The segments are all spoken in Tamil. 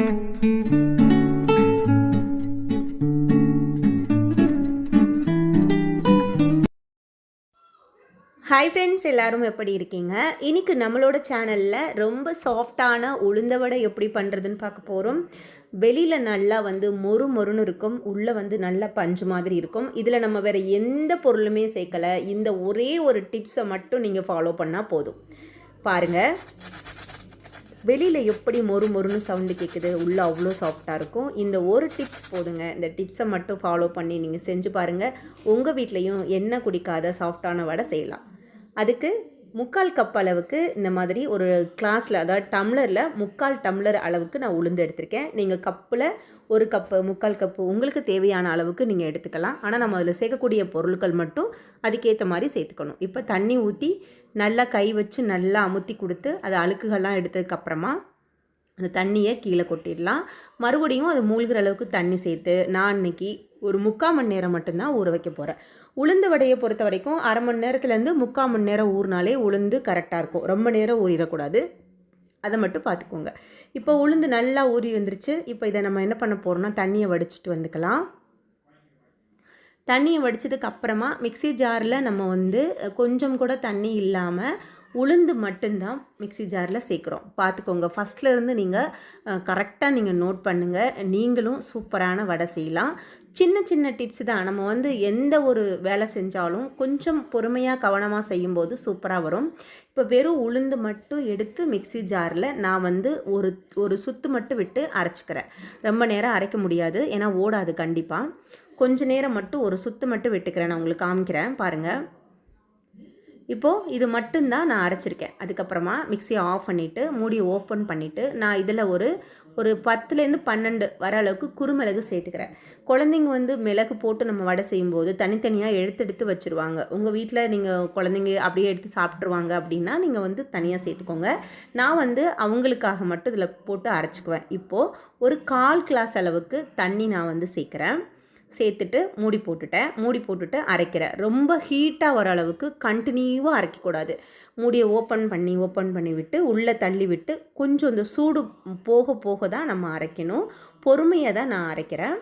ஹாய் ஃப்ரெண்ட்ஸ் எல்லோரும் எப்படி இருக்கீங்க? இன்னைக்கு நம்மளோட சேனலில் ரொம்ப சாஃப்டான உளுந்த வடை எப்படி பண்ணுறதுன்னு பார்க்க போகிறோம் வெளியில் நல்லா வந்து மொறு மொறுன்னு இருக்கும். உள்ளே வந்து நல்லா பஞ்சு மாதிரி இருக்கும். இதில் நம்ம வேறு எந்த பொருளுமே சேர்க்கலை. இந்த ஒரே ஒரு டிப்ஸை மட்டும் நீங்கள் ஃபாலோ பண்ணால் போதும். பாருங்கள் வெளியில் எப்படி மொறு மொறுன்னு சவுண்டு கேட்குது உள்ளே அவ்வளோ சாஃப்டாக இருக்கும். இந்த ஒரு டிப்ஸ் போதுங்க. இந்த டிப்ஸை மட்டும் ஃபாலோ பண்ணி நீங்கள் செஞ்சு பாருங்கள் உங்கள் வீட்லேயும் எண்ணெய் குடிக்காத சாஃப்டான வடை செய்யலாம். அதுக்கு முக்கால் கப் அளவுக்கு இந்த மாதிரி ஒரு கிளாஸில் அதாவது டம்ளரில் முக்கால் டம்ளர் அளவுக்கு நான் உளுந்து எடுத்திருக்கேன். நீங்கள் கப்பில் ஒரு கப்பு முக்கால் கப்பு உங்களுக்கு தேவையான அளவுக்கு நீங்கள் எடுத்துக்கலாம். ஆனால் நம்ம அதில் சேர்க்கக்கூடிய பொருட்கள் மட்டும் அதுக்கேற்ற மாதிரி சேர்த்துக்கணும். இப்போ தண்ணி ஊற்றி நல்லா கை வச்சு நல்லா அமுத்தி கொடுத்து அது அழுக்குகள்லாம் எடுத்ததுக்கப்புறமா அந்த தண்ணியை கீழே கொட்டிடலாம். மறுபடியும் அது மூழ்கிற அளவுக்கு தண்ணி சேர்த்து நான் இன்றைக்கி ஒரு முக்கால் மணி நேரம் மட்டும்தான் ஊற வைக்க போகிறேன் உளுந்து வடையை பொறுத்த வரைக்கும் அரை மணி நேரத்துலேருந்து முக்கால் மணி நேரம் ஊறினாலே உளுந்து கரெக்டாக இருக்கும். ரொம்ப நேரம் ஊறிடக்கூடாது. அதை மட்டும் பார்த்துக்கோங்க. இப்போ உளுந்து நல்லா ஊறி வந்துருச்சு. இப்போ இதை நம்ம என்ன பண்ண போகிறோம்னா தண்ணியை வடிச்சிட்டு வந்துக்கலாம். தண்ணியை வடித்ததுக்கு அப்புறமா மிக்ஸி ஜாரில் நம்ம வந்து கொஞ்சம் கூட தண்ணி இல்லாமல் உளுந்து மட்டும்தான் மிக்ஸி ஜாரில் சேர்க்குறோம். பார்த்துக்கோங்க ஃபஸ்ட்லேருந்து நீங்கள் கரெக்டாக நீங்கள் நோட் பண்ணுங்கள் நீங்களும் சூப்பரான வடை செய்யலாம். சின்ன சின்ன டிப்ஸ் தான். நம்ம வந்து எந்த ஒரு வேலை செஞ்சாலும் கொஞ்சம் பொறுமையாக கவனமாக செய்யும்போது சூப்பராக வரும். இப்போ வெறும் உளுந்து மட்டும் எடுத்து மிக்ஸி ஜாரில் நான் வந்து ஒரு ஒரு சுத்து மட்டும் விட்டு அரைச்சிக்கிறேன். ரொம்ப நேரம் அரைக்க முடியாது. ஏன்னா ஓடாது கண்டிப்பாக கொஞ்ச நேரம் மட்டும் ஒரு சுத்து மட்டும் விட்டுக்கிறேன். நான் உங்களுக்கு காமிக்கிறேன். பாருங்கள் இப்போது இது மட்டும்தான் நான் அரைச்சிருக்கேன். அதுக்கப்புறமா மிக்சியை ஆஃப் பண்ணிவிட்டு மூடி ஓப்பன் பண்ணிவிட்டு நான் இதில் ஒரு ஒரு பத்துலேருந்து பன்னெண்டு வர அளவுக்கு குறுமிளகு சேர்த்துக்கிறேன். குழந்தைங்க வந்து மிளகு போட்டு நம்ம வடை செய்யும்போது தனித்தனியாக எடுத்து எடுத்து வச்சுருவாங்க. உங்கள் வீட்டில் நீங்கள் குழந்தைங்க அப்படியே எடுத்து சாப்பிட்ருவாங்க அப்படின்னா நீங்கள் வந்து தனியாக சேர்த்துக்கோங்க. நான் வந்து அவங்களுக்காக மட்டும் இதில் போட்டு அரைச்சிக்குவேன். இப்போது ஒரு கால் கிளாஸ் அளவுக்கு தண்ணி நான் வந்து சேர்க்குறேன். சேர்த்துட்டு மூடி போட்டுட்டேன். மூடி போட்டுட்டு அரைக்கிறேன். ரொம்ப ஹீட்டாக வர அளவுக்கு கண்டினியூவாக அரைக்கக்கூடாது மூடியை ஓப்பன் பண்ணி ஓப்பன் பண்ணி விட்டு உள்ளே தள்ளி விட்டு கொஞ்சம் இந்த சூடு போக போக தான் நம்ம அரைக்கணும். பொறுமையாக தான் நான் அரைக்கிறேன்.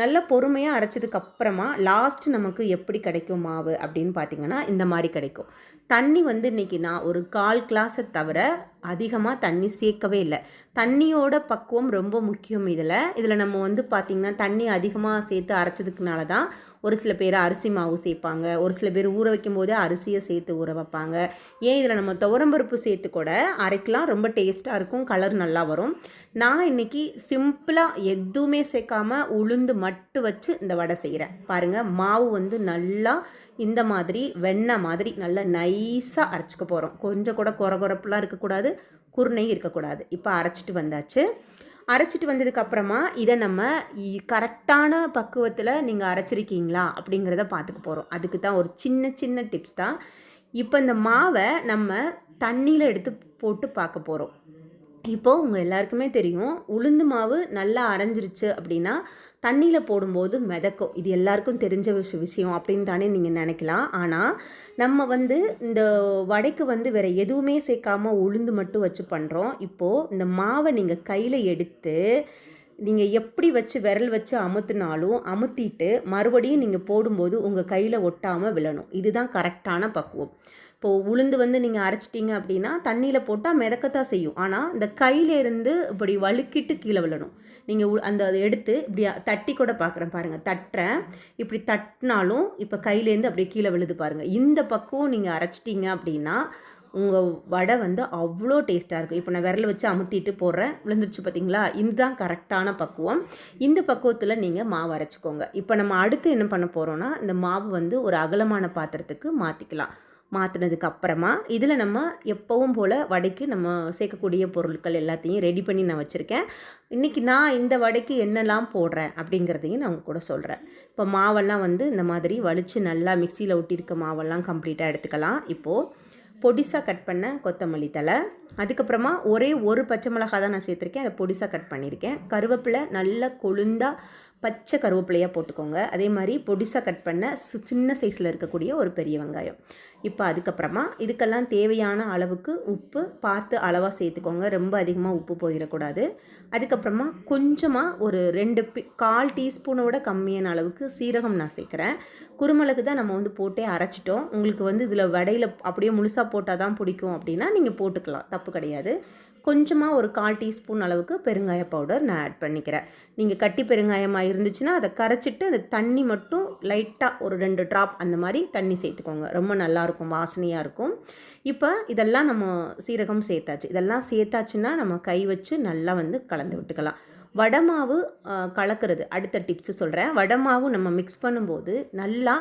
நல்லா பொறுமையாக அரைச்சதுக்கு அப்புறமா லாஸ்ட் நமக்கு எப்படி கிடைக்கும் மாவு அப்படின்னு பார்த்தீங்கன்னா இந்த மாதிரி கிடைக்கும். தண்ணி வந்து இன்றைக்கி நான் ஒரு கால் கிளாஸை தவிர அதிகமாக தண்ணி சேர்க்கவே இல்லை. தண்ணியோட பக்குவம் ரொம்ப முக்கியம் இதில். இதில் நம்ம வந்து பார்த்திங்கன்னா தண்ணி அதிகமாக சேர்த்து அரைச்சதுக்குனால தான் ஒரு சில பேர் அரிசி மாவு சேர்ப்பாங்க. ஒரு சில பேர் ஊற வைக்கும் போதே அரிசியை சேர்த்து ஊற வைப்பாங்க. ஏன் இதில் நம்ம துவரம்பருப்பு சேர்த்து கூட அரைக்கலாம். ரொம்ப டேஸ்ட்டாக இருக்கும். கலர் நல்லா வரும். நான் இன்றைக்கி சிம்பிளாக எதுவுமே சேர்க்காம உளுந்து மட்டும் வச்சு இந்த வடை செய்கிறேன் பாருங்கள் மாவு வந்து நல்லா இந்த மாதிரி வெண்ணெய் மாதிரி நல்லா நைஸாக அரைச்சிக்க போகிறோம் கொஞ்சம் கூட குறை குறப்புலாம் இருக்கக்கூடாது குருணையும் இருக்கக்கூடாது. இப்போ அரைச்சிட்டு வந்தாச்சு. அரைச்சிட்டு வந்ததுக்கப்புறமா இதை நம்ம கரெக்டான பக்குவத்தில் நீங்கள் அரைச்சிருக்கீங்களா அப்படிங்கிறத பார்த்துக்க போகிறோம் அதுக்கு தான் ஒரு சின்ன சின்ன டிப்ஸ் தான். இப்போ இந்த மாவை நம்ம தண்ணியில் எடுத்து போட்டு பார்க்க போகிறோம் இப்போது உங்கள் எல்லாருக்குமே தெரியும் உளுந்து மாவு நல்லா அரைஞ்சிருச்சு அப்படின்னா தண்ணியில் போடும்போது மிதக்கும். இது எல்லாருக்கும் தெரிஞ்ச விஷ விஷயம் அப்படின்னு தானே நீங்கள் நினைக்கலாம். ஆனால் நம்ம வந்து இந்த வடைக்கு வந்து வேறு எதுவுமே சேர்க்காம உளுந்து மட்டும் வச்சு பண்ணுறோம் இப்போது இந்த மாவை நீங்கள் கையில் எடுத்து நீங்கள் எப்படி வச்சு விரல் வச்சு அமுத்தினாலும் அமுத்திட்டு மறுபடியும் நீங்கள் போடும்போது உங்கள் கையில் ஒட்டாமல் விழணும். இதுதான் கரெக்டான பக்குவம். இப்போது உளுந்து வந்து நீங்கள் அரைச்சிட்டிங்க அப்படின்னா தண்ணியில் போட்டால் மிதக்கத்தான் செய்யும். ஆனால் இந்த கையிலேருந்து இப்படி வழுக்கிட்டு கீழே விழணும். நீங்கள் அந்த அதை எடுத்து இப்படி தட்டி கூட பார்க்குறேன் பாருங்கள் தட்டுறேன். இப்படி தட்டினாலும் இப்போ கையிலேருந்து அப்படியே கீழே விழுது பாருங்கள் இந்த பக்கம் நீங்கள் அரைச்சிட்டிங்க அப்படின்னா உங்கள் வடை வந்து அவ்வளோ டேஸ்ட்டாக இருக்கும். இப்போ நான் விரல் வச்சு அமுத்திட்டு போடுறேன். விழுந்துருச்சு பார்த்தீங்களா இதுதான் கரெக்டான பக்குவம். இந்த பக்குவத்தில் நீங்கள் மாவு அரைச்சிக்கோங்க. இப்போ நம்ம அடுத்து என்ன பண்ண போகிறோன்னா இந்த மாவு வந்து ஒரு அகலமான பாத்திரத்துக்கு மாற்றிக்கலாம் மாற்றினதுக்கு அப்புறமா இதில் நம்ம எப்போவும் போல் வடைக்கு நம்ம சேர்க்கக்கூடிய பொருட்கள் எல்லாத்தையும் ரெடி பண்ணி நான் வச்சுருக்கேன். இன்றைக்கி நான் இந்த வடைக்கு என்னெல்லாம் போடுறேன் அப்படிங்கிறதையும் நான் கூட சொல்கிறேன் இப்போ மாவெல்லாம் வந்து இந்த மாதிரி வலித்து நல்லா மிக்சியில் ஒட்டியிருக்க மாவெல்லாம் கம்ப்ளீட்டாக எடுத்துக்கலாம். இப்போது பொடிசாக கட் பண்ண கொத்தமல்லி தலை அதுக்கப்புறமா ஒரே ஒரு பச்சை மிளகா தான் நான் சேர்த்துருக்கேன். அதை பொடிசாக கட் பண்ணியிருக்கேன். கருவேப்பிலை நல்லா கொழுந்தாக பச்சை கருவேப்பிலையாக போட்டுக்கோங்க. அதே மாதிரி பொடிசாக கட் பண்ண சு- சின்ன சைஸில் இருக்கக்கூடிய ஒரு பெரிய வெங்காயம். இப்போ அதுக்கப்புறமா இதுக்கெல்லாம் தேவையான அளவுக்கு உப்பு பார்த்து அளவாக சேர்த்துக்கோங்க. ரொம்ப அதிகமாக உப்பு போயிடக்கூடாது அதுக்கப்புறமா கொஞ்சமாக ஒரு ரெண்டு பி கால் டீஸ்பூனோட கம்மியான அளவுக்கு சீரகம் நான் சேர்க்குறேன். குருமிளகு தான் நம்ம வந்து போட்டே அரைச்சிட்டோம். உங்களுக்கு வந்து இதில் வடையில் அப்படியே முழுசாக போட்டால் தான் பிடிக்கும் அப்படின்னா நீங்கள் போட்டுக்கலாம். தப்பு கிடையாது. கொஞ்சமாக ஒரு கால் டீஸ்பூன் அளவுக்கு பெருங்காய பவுடர் நான் ஆட் பண்ணிக்கிறேன். நீங்கள் கட்டி பெருங்காயமாக இருந்துச்சுன்னா அதை கரைச்சிட்டு அந்த தண்ணி மட்டும் லைட்டாக ஒரு ரெண்டு ட்ராப் அந்த மாதிரி தண்ணி சேர்த்துக்கோங்க. ரொம்ப நல்லாயிருக்கும் வாசனையாக இருக்கும். இப்போ இதெல்லாம் நம்ம சீரகம் சேர்த்தாச்சு. இதெல்லாம் சேர்த்தாச்சுன்னா நம்ம கை வச்சு நல்லா வந்து கலந்து விட்டுக்கலாம். வடமாவு கலக்கிறது. அடுத்த டிப்ஸு சொல்கிறேன் வடமாவு நம்ம மிக்ஸ் பண்ணும்போது நல்லா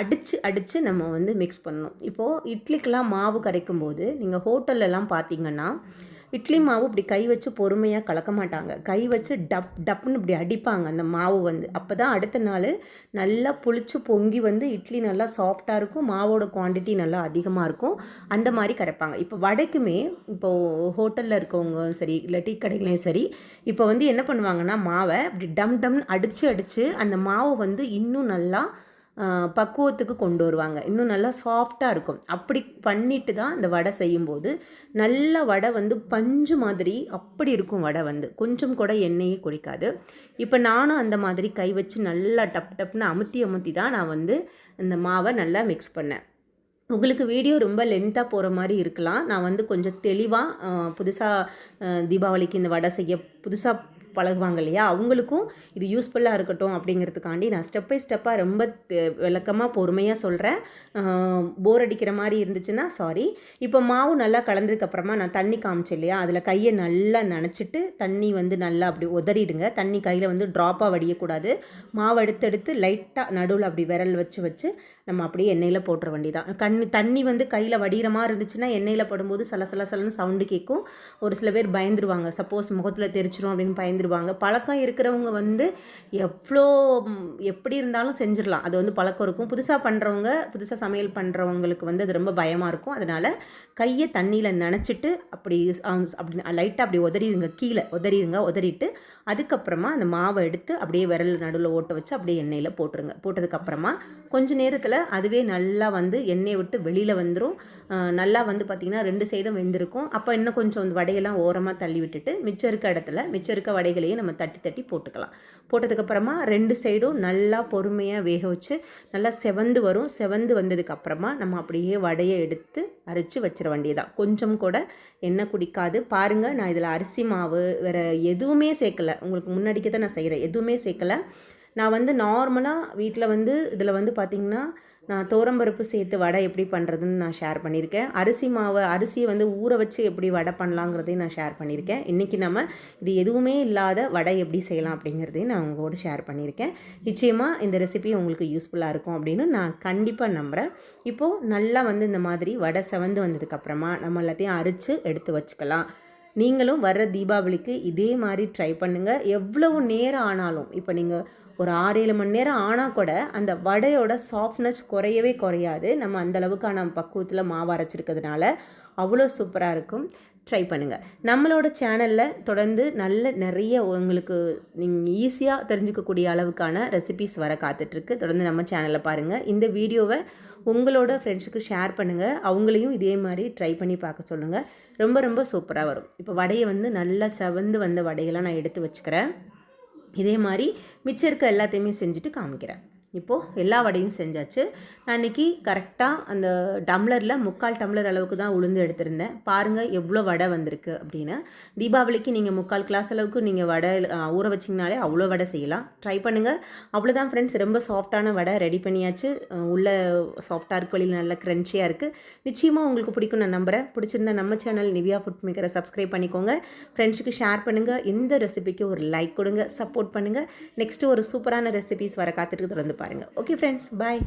அடித்து அடித்து நம்ம வந்து மிக்ஸ் பண்ணணும். இப்போது இட்லிக்கெலாம் மாவு கரைக்கும் போது நீங்கள் ஹோட்டல்லலாம் பார்த்தீங்கன்னா இட்லி மாவு இப்படி கை வச்சு பொறுமையாக கலக்க மாட்டாங்க. கை வச்சு டப் டப்னு இப்படி அடிப்பாங்க அந்த மாவு வந்து. அப்போ தான் அடுத்த நாள் நல்லா புளிச்சு பொங்கி வந்து இட்லி நல்லா சாஃப்டாக இருக்கும் மாவோட குவாண்டிட்டி நல்லா அதிகமாக இருக்கும். அந்த மாதிரி கரைப்பாங்க. இப்போ வடைக்குமே இப்போது ஹோட்டலில் இருக்கவங்க சரி இல்லை டீ கடைகளையும் சரி இப்போ வந்து என்ன பண்ணுவாங்கன்னா மாவை இப்படி டம் டம்னு அடித்து அடித்து அந்த மாவை வந்து இன்னும் நல்லா பக்குவத்துக்கு கொண்டு வருவாங்க. இன்னும் நல்லா சாஃப்டாக இருக்கும். அப்படி பண்ணிட்டு தான் இந்த வடை செய்யும்போது நல்ல வடை வந்து பஞ்சு மாதிரி அப்படி இருக்கும் வடை வந்து. கொஞ்சம் கூட எண்ணெயே குடிக்காது இப்போ நானும் அந்த மாதிரி கை வச்சு நல்லா டப் டப்னு அமுத்தி அமுத்தி தான் நான் வந்து இந்த மாவை நல்லா மிக்ஸ் பண்ணேன். உங்களுக்கு வீடியோ ரொம்ப லென்த்தாக போகிற மாதிரி இருக்கலாம். நான் வந்து கொஞ்சம் தெளிவாக புதுசாக தீபாவளிக்கு இந்த வடை செய்ய புதுசாக பழகுவாங்க இல்லையா அவங்களுக்கும் இது யூஸ்ஃபுல்லாக இருக்கட்டும் அப்படிங்கிறதுக்காண்டி நான் ஸ்டெப் பை ஸ்டெப்பாக ரொம்ப தெ- விளக்கமாக பொறுமையாக சொல்கிறேன் போர் அடிக்கிற மாதிரி இருந்துச்சுன்னா சாரி இப்போ மாவு நல்லா கலந்ததுக்கப்புறமா நான் தண்ணி காமிச்சேன் இல்லையா? அதில் கையை நல்லா நனைச்சிட்டு தண்ணி வந்து நல்லா அப்படி உதறிடுங்க. தண்ணி கையில் வந்து ட்ராப்பாக வடியக்கூடாது. மாவு எடுத்தெடுத்து எடுத்து லைட்டாக நடுவில் அப்படி விரல் வச்சு வச்சு நம்ம அப்படியே எண்ணெயில் போட்டுற வேண்டியதான் கண் தண்ணி வந்து கையில் வடிகிற மாதிரி இருந்துச்சுன்னா எண்ணெயில் படும்போது சல சல சவுண்டு கேட்கும். ஒரு சில பேர் பயந்துருவாங்க. சப்போஸ் முகத்தில் தெரிச்சிரும் அப்படின்னு பயந்து பயந்துருவாங்க பழக்கம் இருக்கிறவங்க வந்து எவ்வளோ எப்படி இருந்தாலும் செஞ்சிடலாம் அது வந்து பழக்கம் இருக்கும். புதுசாக பண்ணுறவங்க புதுசாக சமையல் பண்ணுறவங்களுக்கு வந்து அது ரொம்ப பயமாக இருக்கும். அதனால் கையை தண்ணியில் நினச்சிட்டு அப்படி அப்படி லைட்டாக அப்படி உதறிடுங்க. கீழே உதறிடுங்க. உதறிட்டு அதுக்கப்புறமா அந்த மாவை எடுத்து அப்படியே விரல் நடுவில் ஓட்ட வச்சு அப்படியே எண்ணெயில் போட்டுருங்க. போட்டதுக்கப்புறமா கொஞ்ச நேரத்தில் அதுவே நல்லா வந்து எண்ணெயை விட்டு வெளியில் வந்துடும் நல்லா வந்து பார்த்திங்கன்னா ரெண்டு சைடும் வெந்திருக்கும். அப்போ இன்னும் கொஞ்சம் அந்த வடையெல்லாம் ஓரமாக தள்ளி விட்டுட்டு மிச்சம் இருக்க இடத்துல மிச்சம் இருக்க வடைகளையும் நம்ம தட்டி தட்டி போட்டுக்கலாம். போட்டதுக்கப்புறமா ரெண்டு சைடும் நல்லா பொறுமையாக வேக வச்சு நல்லா செவந்து வரும். செவந்து வந்ததுக்கப்புறமா நம்ம அப்படியே வடையை எடுத்து அரைச்சி வச்சிட வேண்டியதான் கொஞ்சம் கூட எண்ணெய் குடிக்காது. பாருங்கள் நான் இதில் அரிசி மாவு வேறு எதுவுமே சேர்க்கல. உங்களுக்கு முன்னாடிக்கு தான் நான் செய்கிறேன் எதுவுமே சேர்க்கல. நான் வந்து நார்மலாக வீட்டில் வந்து இதில் வந்து பார்த்திங்கன்னா நான் தோரம்பருப்பு சேர்த்து வடை எப்படி பண்ணுறதுன்னு நான் ஷேர் பண்ணியிருக்கேன். அரிசி மாவை அரிசியை வந்து ஊற வச்சு எப்படி வடை பண்ணலாங்கிறதையும் நான் ஷேர் பண்ணியிருக்கேன். இன்றைக்கி நம்ம இது எதுவுமே இல்லாத வடை எப்படி செய்யலாம் அப்படிங்கிறதையும் நான் உங்களோட ஷேர் பண்ணியிருக்கேன். நிச்சயமாக இந்த ரெசிபி உங்களுக்கு யூஸ்ஃபுல்லாக இருக்கும் அப்படின்னு நான் கண்டிப்பாக நம்புகிறேன் இப்போது நல்லா வந்து இந்த மாதிரி வடை செவந்து வந்ததுக்கப்புறமா நம்ம எல்லாத்தையும் அரித்து எடுத்து வச்சுக்கலாம். நீங்களும் வர்ற தீபாவளிக்கு இதே மாதிரி ட்ரை பண்ணுங்கள் எவ்வளவு நேரம் ஆனாலும் இப்போ நீங்கள் ஒரு ஆறு ஏழு மணி நேரம் ஆனால் கூட அந்த வடையோட சாஃப்ட்னஸ் குறையவே குறையாது. நம்ம அந்த அளவுக்கான பக்குவத்தில் மாவு அரைச்சிருக்கிறதுனால அவ்வளோ சூப்பராக இருக்கும். ட்ரை பண்ணுங்கள் நம்மளோட சேனலில் தொடர்ந்து நல்ல நிறைய உங்களுக்கு நீங்கள் ஈஸியாக தெரிஞ்சுக்கக்கூடிய அளவுக்கான ரெசிபிஸ் வர காத்துட்ருக்கு. தொடர்ந்து நம்ம சேனலை பாருங்கள் இந்த வீடியோவை உங்களோட ஃப்ரெண்ட்ஸுக்கு ஷேர் பண்ணுங்கள் அவங்களையும் இதே மாதிரி ட்ரை பண்ணி பார்க்க சொல்லுங்கள் ரொம்ப ரொம்ப சூப்பராக வரும். இப்போ வடையை வந்து நல்லா செவந்து வந்த வடையெல்லாம் நான் எடுத்து வச்சுக்கிறேன். இதே மாதிரி மிச்சம் இருக்க எல்லாத்தையுமே செஞ்சுட்டு காமிக்கிறேன். இப்போது எல்லா வடையும் செஞ்சாச்சு. நான் இன்றைக்கி கரெக்டாக அந்த டம்ளரில் முக்கால் டம்ளர் அளவுக்கு தான் உளுந்து எடுத்திருந்தேன். பாருங்கள் எவ்வளோ வடை வந்திருக்கு அப்படின்னு. தீபாவளிக்கு நீங்கள் முக்கால் கிளாஸ் அளவுக்கு நீங்கள் வடை ஊற வச்சிங்கனாலே அவ்வளோ வடை செய்யலாம். ட்ரை பண்ணுங்கள் அவ்வளோதான் ஃப்ரெண்ட்ஸ் ரொம்ப சாஃப்டான வடை ரெடி பண்ணியாச்சு. உள்ளே உள்ள சாஃப்டாக இருக்கு வழியில் நல்லா க்ரன்ச்சியாக இருக்குது நிச்சயமாக உங்களுக்கு பிடிக்கும் நான் நம்புகிறேன் பிடிச்சிருந்தா நம்ம சேனல் நிவியா ஃபுட் மேக்கரை சப்ஸ்கிரைப் பண்ணிக்கோங்க. ஃப்ரெண்ட்ஸுக்கு ஷேர் பண்ணுங்கள் இந்த ரெசிபிக்கு ஒரு லைக் கொடுங்க. சப்போர்ட் பண்ணுங்கள் நெக்ஸ்ட்டு ஒரு சூப்பரான ரெசிபிஸ் வர காத்துட்டு தொடர்ந்து பாருங்கள் ஓகே ஃப்ரெண்ட்ஸ் பாய்